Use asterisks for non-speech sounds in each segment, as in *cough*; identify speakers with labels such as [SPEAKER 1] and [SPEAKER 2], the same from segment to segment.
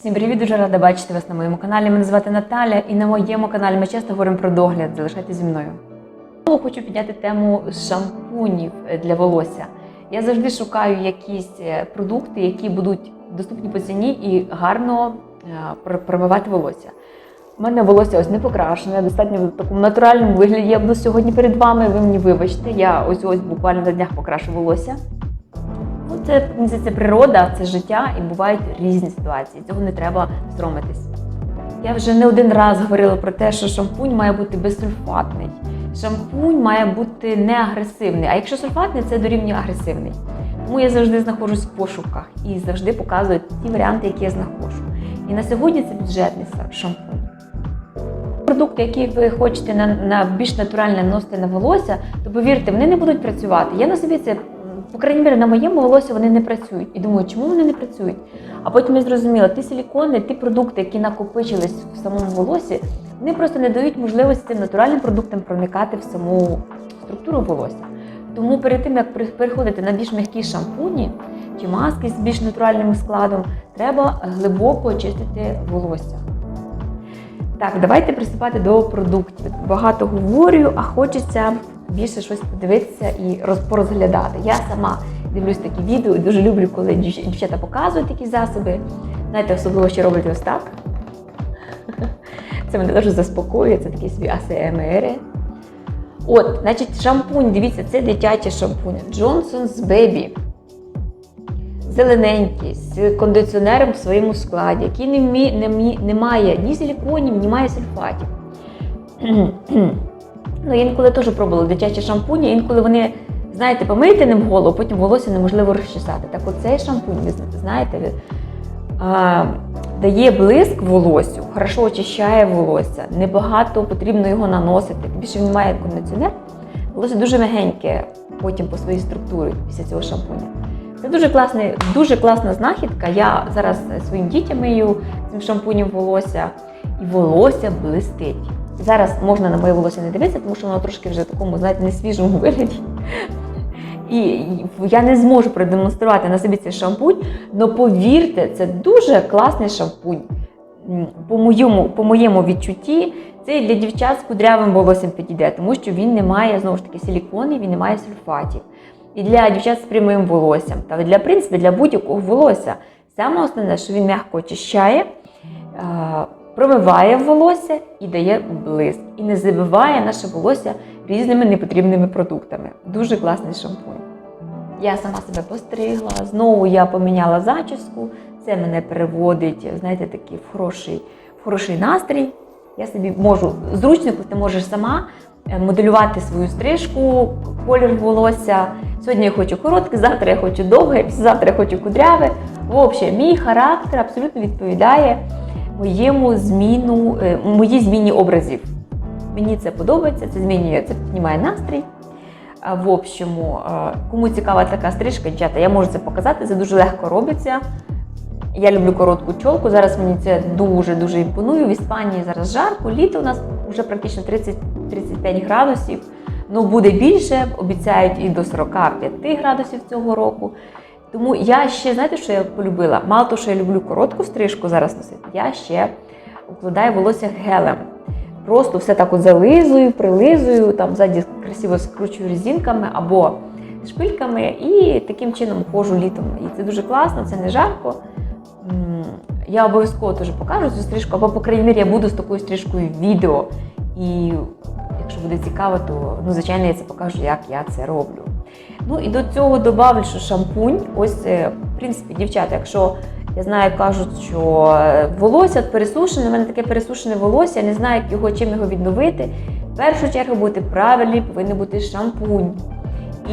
[SPEAKER 1] Всім привіт, дуже рада бачити вас на моєму каналі. Мене звати Наталя, і на моєму каналі ми часто говоримо про догляд. Залишайтесь зі мною. Хочу підняти тему шампунів для волосся. Я завжди шукаю якісь е, продукти, які будуть доступні по ціні і гарно е, промивати волосся. У мене волосся ось не покрашене, достатньо в такому натуральному вигляді. Я буду сьогодні перед вами. Ви мені вибачте. Я ось ось буквально на днях покрашу волосся. Це, це природа, це життя, і бувають різні ситуації. Цього не треба соромитись. Я вже не один раз говорила про те, що шампунь має бути безсульфатний. Шампунь має бути не агресивний. А якщо сульфатний, це дорівнює агресивний. Тому я завжди знаходжусь в пошуках і завжди показую ті варіанти, які я знаходжу. І на сьогодні це бюджетний шампунь. Продукти, які ви хочете на, на більш натуральне носити на волосся, то повірте, вони не будуть працювати. Я на собі це, по крайній мірі, на моєму волосі вони не працюють. І думаю, чому вони не працюють? А потім я зрозуміла, ті силікони, ті продукти, які накопичились в самому волосі, вони просто не дають можливості натуральним продуктам проникати в саму структуру волосся. Тому перед тим, як переходити на більш м'які шампуні чи маски з більш натуральним складом, треба глибоко очистити волосся. Так, давайте приступати до продуктів. Багато говорю, а хочеться більше щось подивитися і роз, порозглядати. Я сама дивлюсь такі відео і дуже люблю, коли дівчата показують такі засоби. Знаєте, особливо ще роблять ось так. *laughs* Це мене дуже заспокоює, це такі свій АСМР. От, значить, шампунь, дивіться, це дитячий шампунь. Johnson's Baby. Зелененький, з кондиціонером в своєму складі, який не має ні силіконів, ні має сульфатів. *clears throat* ну, я інколи теж пробувала дитячі шампуні, інколи вони, знаєте, помийте ним голову, потім волосся неможливо розчесати. Так оцей шампунь, ви знаєте, а, дає блиск волоссю, хорошо очищає волосся, небагато потрібно його наносити. Більше він має кондиціонер, волосся дуже мягеньке потім по своїй структурі після цього шампуня. Це дуже класний, дуже класна знахідка. Я зараз своїм дітям мию цим шампунем волосся, і волосся блистить. Зараз можна на моє волосся не дивитися, тому що воно трошки вже в такому, знаєте, несвіжому вигляді. І я не зможу продемонструвати на собі цей шампунь, але повірте, це дуже класний шампунь. По моєму, по моєму відчутті, це для дівчат з кудрявим волоссям підійде, тому що він не має знову ж таки силіконів, він не має сульфатів. І для дівчат з прямим волоссям, та для в для будь-якого волосся. Саме основне, що він м'яко очищає, промиває волосся і дає блиск. І не забиває наше волосся різними непотрібними продуктами. Дуже класний шампунь. Я сама себе постригла, знову я поміняла зачіску. Це мене переводить, знаєте, такий в хороший, в хороший настрій. Я собі можу зручно, коли ти можеш сама е, моделювати свою стрижку, колір волосся. Сьогодні я хочу коротке, завтра я хочу довге, завтра я хочу кудряве. В общем, мій характер абсолютно відповідає моєму зміну, е, моїй зміні образів. Мені це подобається, це змінює, це піднімає настрій. В общому, кому цікава така стрижка, дівчата, я можу це показати, це дуже легко робиться. Я люблю коротку чолку. Зараз мені це дуже-дуже імпонує. В Іспанії зараз жарко, літо у нас вже практично 30-35 градусів. Ну, буде більше, обіцяють і до 45 градусів цього року. Тому я ще, знаєте, що я полюбила? Мало того, що я люблю коротку стрижку зараз носити, я ще укладаю волосся гелем. Просто все так от зализую, прилизую, там ззаді красиво скручую резинками або шпильками і таким чином ходжу літом. І це дуже класно, це не жарко. Я обов'язково теж покажу цю стрижку, або, по крайній мірі, я буду з такою стрижкою відео. І якщо буде цікаво, то ну, звичайно я це покажу, як я це роблю. Ну і до цього додавлю, що шампунь, ось е, в принципі, дівчата, якщо я знаю, кажуть, що е, волосся пересушене, у мене таке пересушене волосся, я не знаю, як його чим його відновити. В першу чергу бути правильний, повинен бути шампунь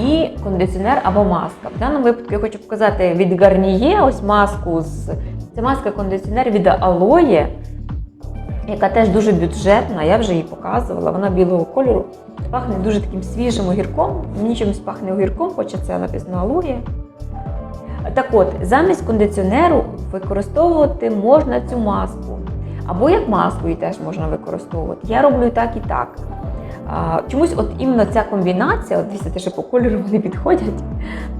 [SPEAKER 1] і кондиціонер або маска. В даному випадку я хочу показати від Garnier ось маску з це маска кондиціонер від Aloe, яка теж дуже бюджетна. Я вже її показувала. Вона білого кольору. Пахне дуже таким свіжим огірком. Мені чимось пахне огірком, хоча це написано Aloe. Так от, замість кондиціонеру використовувати можна цю маску. Або як маску її теж можна використовувати. Я роблю так, і так. Чомусь от іменно ця комбінація, от дивіться, що по кольору вони підходять.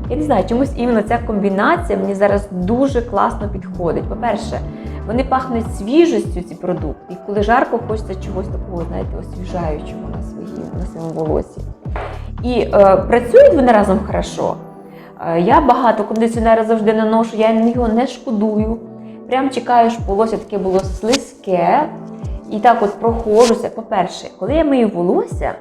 [SPEAKER 1] Я не знаю, чомусь іменно ця комбінація мені зараз дуже класно підходить. По-перше, Вони пахнуть свіжістю, ці продукти. І коли жарко, хочеться чогось такого, знаєте, освіжаючого на своїй на своєму волосі. І е, працюють вони разом хорошо. Е, я багато кондиціонера завжди наношу, я його не шкодую. Прям чекаю, щоб волосся таке було слизьке. І так от проходжуся. По-перше, коли я мию волосся,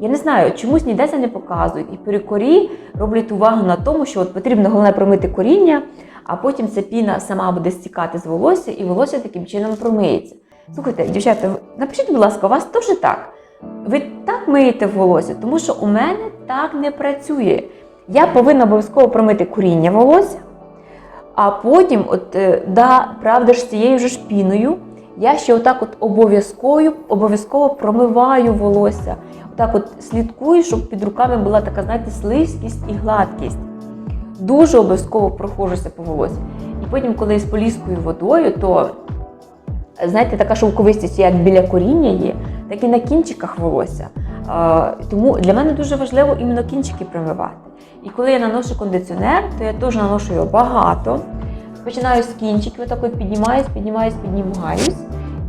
[SPEAKER 1] я не знаю, чомусь ніде це не показують. І перекорі роблять увагу на тому, що от потрібно головне промити коріння, а потім ця піна сама буде стікати з волосся, і волосся таким чином промиється. Слухайте, дівчата, напишіть, будь ласка, у вас теж так? Ви так миєте волосся, тому що у мене так не працює. Я повинна обов'язково промити коріння волосся, а потім, от, е, да, правда ж, цією ж піною, я ще отак от обов'язково, обов'язково промиваю волосся. Отак от слідкую, щоб під руками була така, знаєте, слизькість і гладкість. Дуже обов'язково проходжуся по волосі. І потім, коли з поліскою водою, то знаєте, така шовковистість, як біля коріння є, так і на кінчиках волосся. Тому для мене дуже важливо іменно кінчики промивати. І коли я наношу кондиціонер, то я теж наношу його багато. Починаю з кінчиків, отак от піднімаюсь, піднімаюсь, піднімаюсь.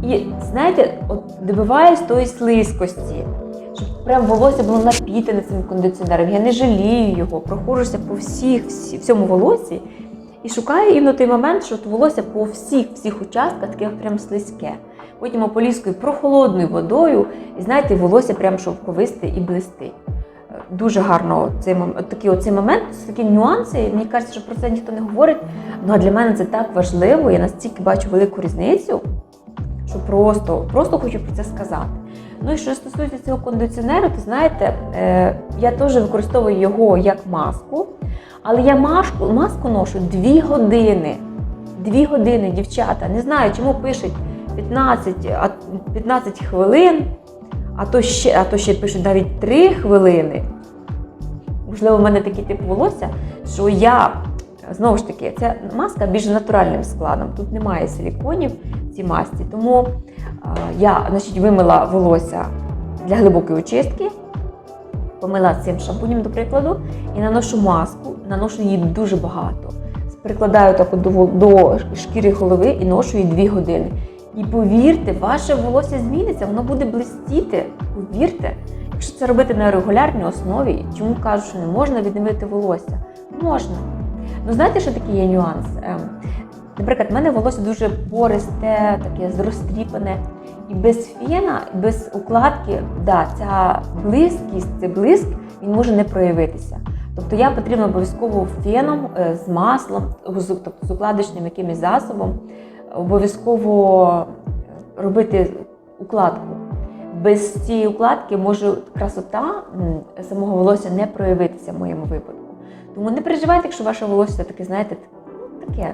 [SPEAKER 1] І знаєте, от добиваюсь тої слизькості, щоб прям волосся було напітане цим кондиціонером. Я не жалію його, проходжуся по всіх, всі, всьому волосі і шукаю іменно той момент, що волосся по всіх всіх участках таке прям слизьке. Потім ополіскую прохолодною водою, і знаєте, волосся прям шовковисте і блистить. Дуже гарно цей такий оцей момент, такі нюанси. Мені кажеться, що про це ніхто не говорить. Ну а для мене це так важливо. Я настільки бачу велику різницю, що просто, просто хочу про це сказати. Ну і що стосується цього кондиціонеру, то знаєте, е, я теж використовую його як маску, але я маску, маску ношу 2 години. 2 години, дівчата. Не знаю, чому пишуть 15, 15 хвилин, а то ще, а то ще пишуть навіть 3 хвилини. Можливо, в мене такий тип волосся, що я знову ж таки, ця маска більш натуральним складом. Тут немає силіконів цій масці. Тому а, я значить, вимила волосся для глибокої очистки, помила цим шампунем, до прикладу, і наношу маску, наношу її дуже багато. Прикладаю так до, до шкіри голови і ношу її 2 години. І повірте, ваше волосся зміниться, воно буде блистіти. Повірте, якщо це робити на регулярній основі, чому кажуть, що не можна відновити волосся? Можна. Ну знаєте, що такий є нюанс? Наприклад, в мене волосся дуже пористе, таке розтріпане. І без фена, і без укладки, да, ця близькість, цей блиск, він може не проявитися. Тобто я потрібно обов'язково феном е, з маслом, з- тобто з укладочним якимось засобом, обов'язково робити укладку. Без цієї укладки може красота самого волосся не проявитися в моєму випадку. Тому не переживайте, якщо ваше волосся таке, знаєте, таке.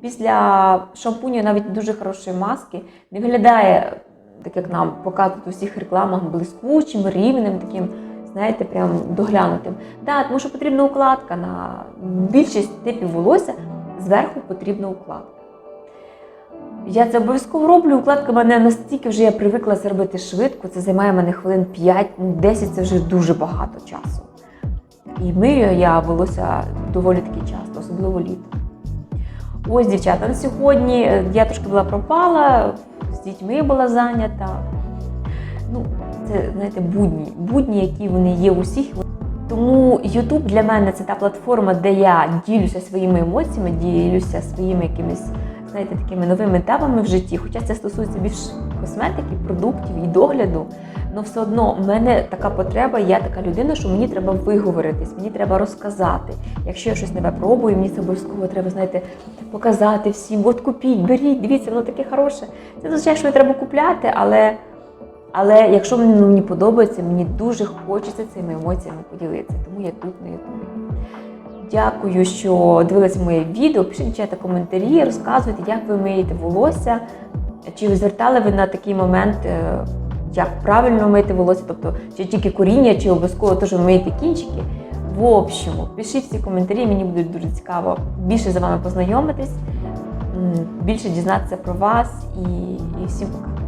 [SPEAKER 1] Після шампуню навіть дуже хорошої маски не виглядає, так як нам показують у всіх рекламах, блискучим, рівним, таким, знаєте, прям доглянутим. Да, тому що потрібна укладка на більшість типів волосся, зверху потрібна укладка. Я це обов'язково роблю. Укладка мене настільки вже я привикла це робити швидко. Це займає мене хвилин 5, ну 10 це вже дуже багато часу. І мию я волосся доволі таки часто, особливо літом. Ось, дівчата, на сьогодні е, я трошки була пропала, з дітьми була зайнята. Ну, це, знаєте, будні, будні, які вони є у всіх. Тому YouTube для мене це та платформа, де я ділюся своїми емоціями, ділюся своїми якимись, знаєте, такими новими етапами в житті. Хоча це стосується більш косметики, продуктів і догляду. Але все одно в мене така потреба, я така людина, що мені треба виговоритись, мені треба розказати. Якщо я щось нове пробую, мені це обов'язково треба, знаєте, показати всім. От купіть, беріть, дивіться, воно таке хороше. Це означає, що не треба купляти, але, але якщо мені, мені подобається, мені дуже хочеться цими емоціями поділитися. Тому я тут на Ютубі. Дякую, що дивилися моє відео. Пишіть дівчата коментарі, розказуйте, як ви миєте волосся. Чи звертали ви на такий момент, е, як правильно мити волосся, тобто чи тільки коріння, чи обов'язково теж мити кінчики. В общому, пишіть всі коментарі, мені буде дуже цікаво більше за вами познайомитись, більше дізнатися про вас і, і всім пока.